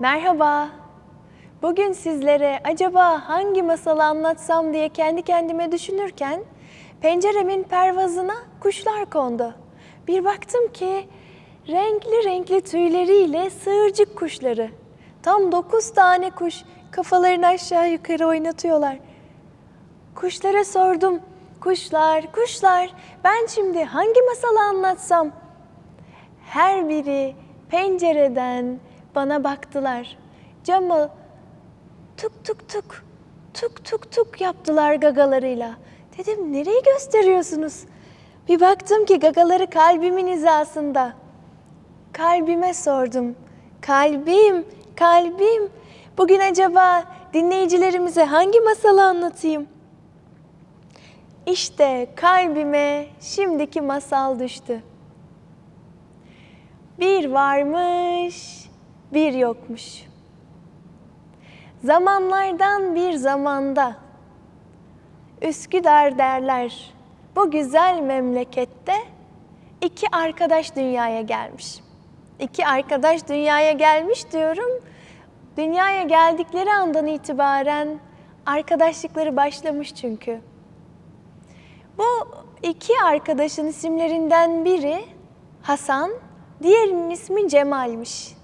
Merhaba. Bugün sizlere acaba hangi masalı anlatsam diye kendi kendime düşünürken penceremin pervazına kuşlar kondu. Bir baktım ki renkli renkli tüyleriyle sığırcık kuşları. Tam dokuz tane kuş kafalarını aşağı yukarı oynatıyorlar. Kuşlara sordum. Kuşlar, kuşlar ben şimdi hangi masalı anlatsam? Her biri pencereden bana baktılar. Camı tuk tuk tuk, tuk tuk tuk yaptılar gagalarıyla. Dedim nereyi gösteriyorsunuz? Bir baktım ki gagaları kalbimin hizasında. Kalbime sordum. Kalbim, kalbim. Bugün acaba dinleyicilerimize hangi masalı anlatayım? İşte kalbime şimdiki masal düştü. Bir varmış, bir yokmuş. Zamanlardan bir zamanda Üsküdar derler. Bu güzel memlekette iki arkadaş dünyaya gelmiş. İki arkadaş dünyaya gelmiş diyorum. Dünyaya geldikleri andan itibaren arkadaşlıkları başlamış çünkü. Bu iki arkadaşın isimlerinden biri Hasan, diğerinin ismi Cemal'miş.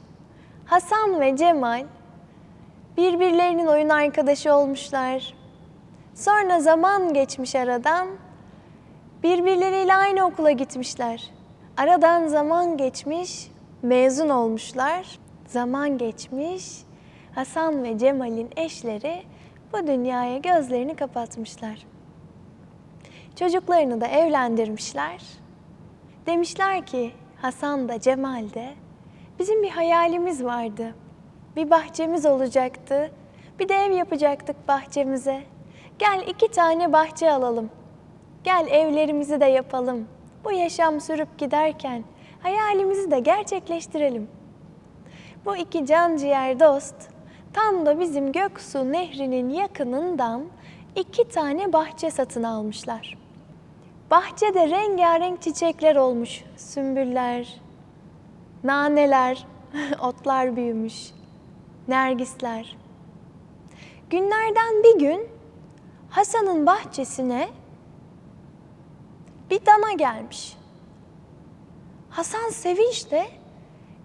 Hasan ve Cemal birbirlerinin oyun arkadaşı olmuşlar. Sonra zaman geçmiş aradan. Birbirleriyle aynı okula gitmişler. Aradan zaman geçmiş, mezun olmuşlar. Zaman geçmiş, Hasan ve Cemal'in eşleri bu dünyaya gözlerini kapatmışlar. Çocuklarını da evlendirmişler. Demişler ki Hasan da Cemal de bizim bir hayalimiz vardı. Bir bahçemiz olacaktı. Bir de ev yapacaktık bahçemize. Gel iki tane bahçe alalım. Gel evlerimizi de yapalım. Bu yaşam sürüp giderken hayalimizi de gerçekleştirelim. Bu iki can ciğer dost tam da bizim Göksu Nehri'nin yakınından iki tane bahçe satın almışlar. Bahçede rengarenk çiçekler olmuş. Sümbüller, naneler, otlar büyümüş. Nergisler. Günlerden bir gün Hasan'ın bahçesine bir dana gelmiş. Hasan sevinçle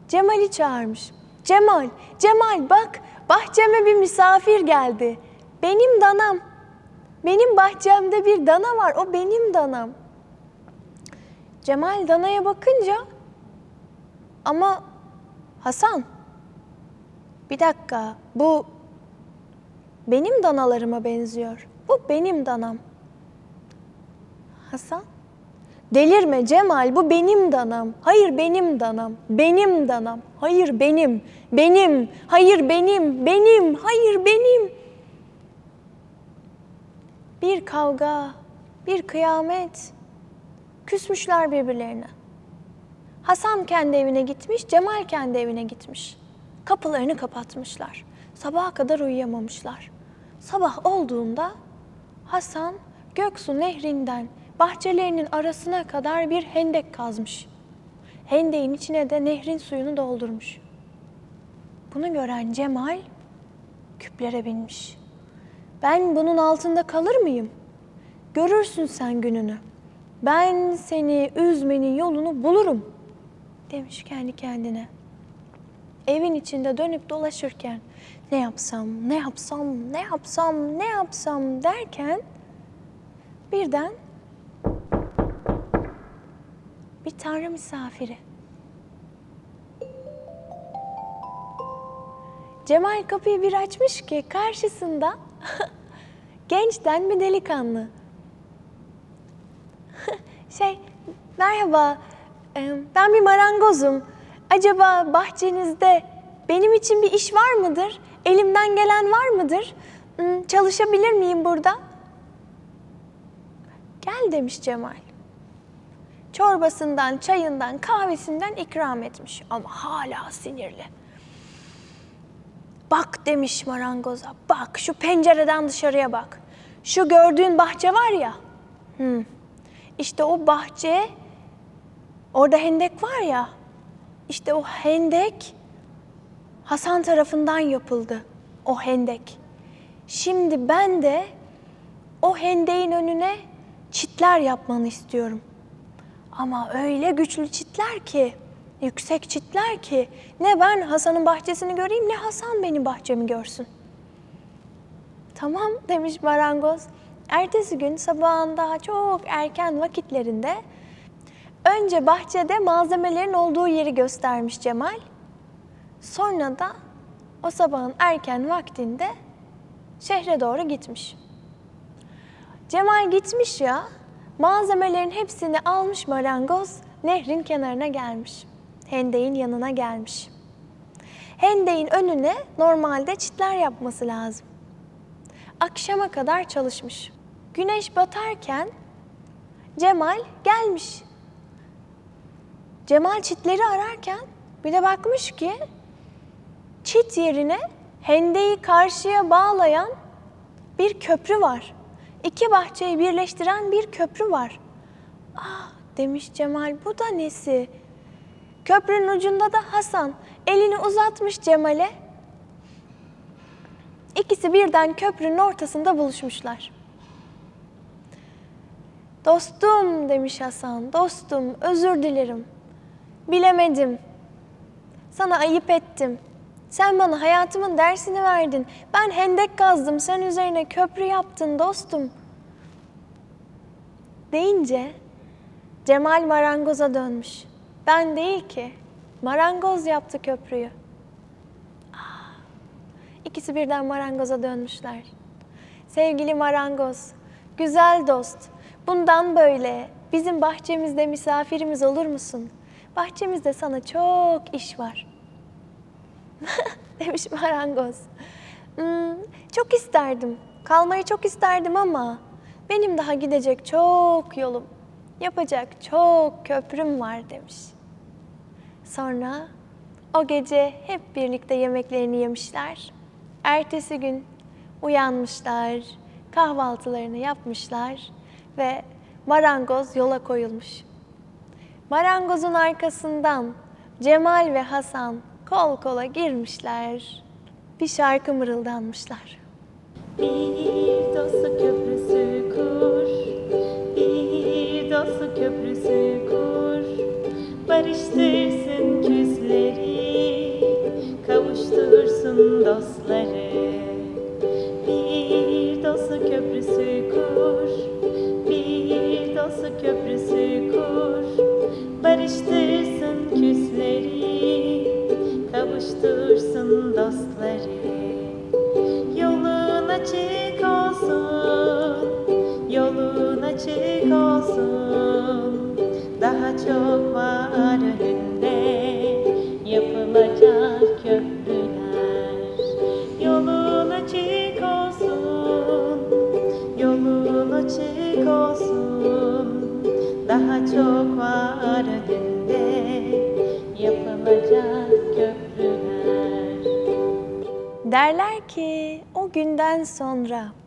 Cemal'i çağırmış. Cemal, Cemal bak bahçeme bir misafir geldi. Benim danam. Benim bahçemde bir dana var. O benim danam. Cemal danaya bakınca ama Hasan bir dakika bu benim danalarıma benziyor. Bu benim danam. Hasan Delirme Cemal bu benim danam. Hayır benim danam. Benim danam. Hayır benim. Benim. Hayır benim. Benim. Hayır benim. Bir kavga, bir kıyamet. Küsmüşler birbirlerine. Hasan kendi evine gitmiş, Cemal kendi evine gitmiş. Kapılarını kapatmışlar. Sabaha kadar uyuyamamışlar. Sabah olduğunda Hasan Göksu Nehri'nden bahçelerinin arasına kadar bir hendek kazmış. Hendeğin içine de nehrin suyunu doldurmuş. Bunu gören Cemal küplere binmiş. Ben bunun altında kalır mıyım? Görürsün sen gününü. Ben seni üzmenin yolunu bulurum demiş kendi kendine. Evin içinde dönüp dolaşırken ne yapsam, ne yapsam, ne yapsam, ne yapsam derken birden bir tanrı misafiri. Cemal kapıyı bir açmış ki karşısında gençten bir delikanlı. şey, merhaba, ben bir marangozum. Acaba bahçenizde benim için bir iş var mıdır? Elimden gelen var mıdır? Çalışabilir miyim burada? Gel demiş Cemal. Çorbasından, çayından, kahvesinden ikram etmiş ama hala sinirli. Bak demiş marangoza, bak şu pencereden dışarıya bak. Şu gördüğün bahçe var ya, hmm, işte o bahçe, orada hendek var ya, işte o hendek Hasan tarafından yapıldı o hendek. Şimdi ben de o hendeğin önüne çitler yapmanı istiyorum. Ama öyle güçlü çitler ki, yüksek çitler ki ne ben Hasan'ın bahçesini göreyim ne Hasan benim bahçemi görsün. Tamam demiş marangoz. Ertesi gün sabahın daha çok erken vakitlerinde önce bahçede malzemelerin olduğu yeri göstermiş Cemal. Sonra da o sabahın erken vaktinde şehre doğru gitmiş. Cemal gitmiş ya, malzemelerin hepsini almış marangoz, nehrin kenarına gelmiş. Hendeğin yanına gelmiş. Hendeğin önüne normalde çitler yapması lazım. Akşama kadar çalışmış. Güneş batarken Cemal gelmiş. Cemal çitleri ararken bir de bakmış ki çit yerine hendeyi karşıya bağlayan bir köprü var. İki bahçeyi birleştiren bir köprü var. Ah demiş Cemal bu da nesi? Köprünün ucunda da Hasan elini uzatmış Cemal'e. İkisi birden köprünün ortasında buluşmuşlar. Dostum demiş Hasan, dostum özür dilerim. Bilemedim. Sana ayıp ettim. Sen bana hayatımın dersini verdin. Ben hendek kazdım, sen üzerine köprü yaptın dostum. Deyince Cemal marangoza dönmüş. Ben değil ki, marangoz yaptı köprüyü. Ah, İkisi birden marangoza dönmüşler. Sevgili marangoz, güzel dost, bundan böyle bizim bahçemizde misafirimiz olur musun? Bahçemizde sana çok iş var. demiş marangoz. "Hmm, çok isterdim, kalmayı çok isterdim ama benim daha gidecek çok yolum, yapacak çok köprüm var demiş. Sonra o gece hep birlikte yemeklerini yemişler. Ertesi gün uyanmışlar, kahvaltılarını yapmışlar ve marangoz yola koyulmuş. Marangozun arkasından Cemal ve Hasan kol kola girmişler. Bir şarkı mırıldanmışlar. Bir dostu köprüsü kur, bir dostu köprüsü kur. Barıştırsın küsleri, kavuştursun dostları. Bir dostu köprüsü kur, bir dostu köprüsü olsun. Daha çok var önünde yapılacak köprüler. Yolun açık olsun, yolun açık olsun. Daha çok var önünde yapılacak köprüler. Derler ki o günden sonra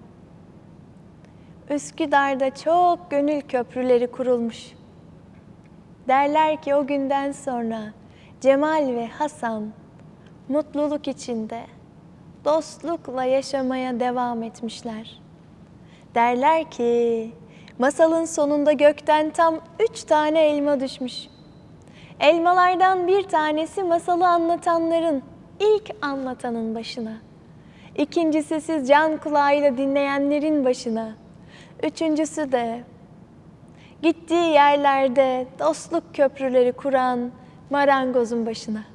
Üsküdar'da çok gönül köprüleri kurulmuş. Derler ki o günden sonra Cemal ve Hasan mutluluk içinde dostlukla yaşamaya devam etmişler. Derler ki masalın sonunda gökten tam üç tane elma düşmüş. Elmalardan bir tanesi masalı anlatanların ilk anlatanın başına. İkincisi siz can kulağıyla dinleyenlerin başına. Üçüncüsü de gittiği yerlerde dostluk köprüleri kuran marangozun başına.